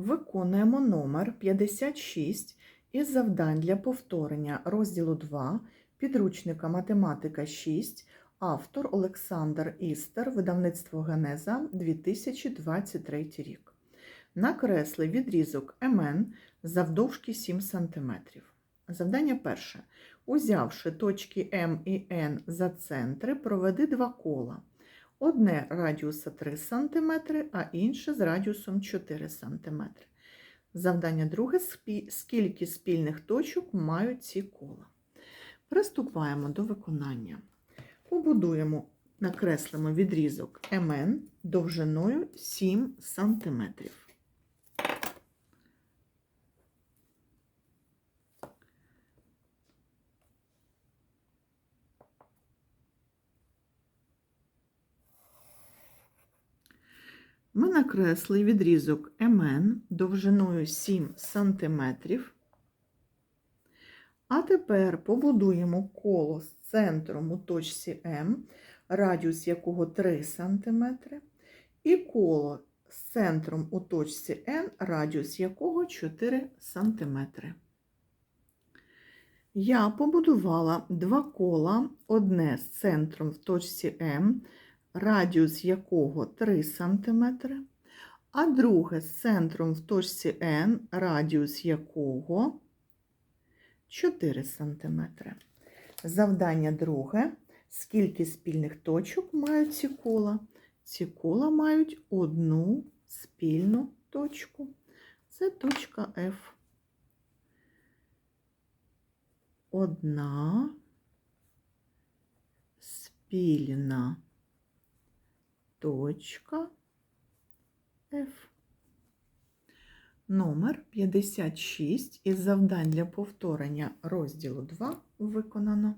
Виконуємо номер 56 із завдань для повторення розділу 2 підручника математика 6, автор Олександр Істер, видавництво Генеза 2023 рік. Накресли відрізок МН завдовжки 7 см. Завдання перше. Узявши точки М і Н за центри, проведи два кола. Одне радіуса 3 см, а інше з радіусом 4 см. Завдання друге скільки спільних точок мають ці кола. Приступаємо до виконання. Побудуємо, накреслимо відрізок МН довжиною 7 см. Ми накресли відрізок МН довжиною 7 см. А тепер побудуємо коло з центром у точці М, радіус якого 3 см, і коло з центром у точці N, радіус якого 4 см. Я побудувала два кола, одне з центром в точці М, радіус якого 3 см, а друге з центром в точці N, радіус якого 4 см. Завдання друге. Скільки спільних точок мають ці кола? Ці кола мають одну спільну точку. Це точка F. Одна спільна точка F. Номер 56 із завдань для повторення розділу 2 виконано.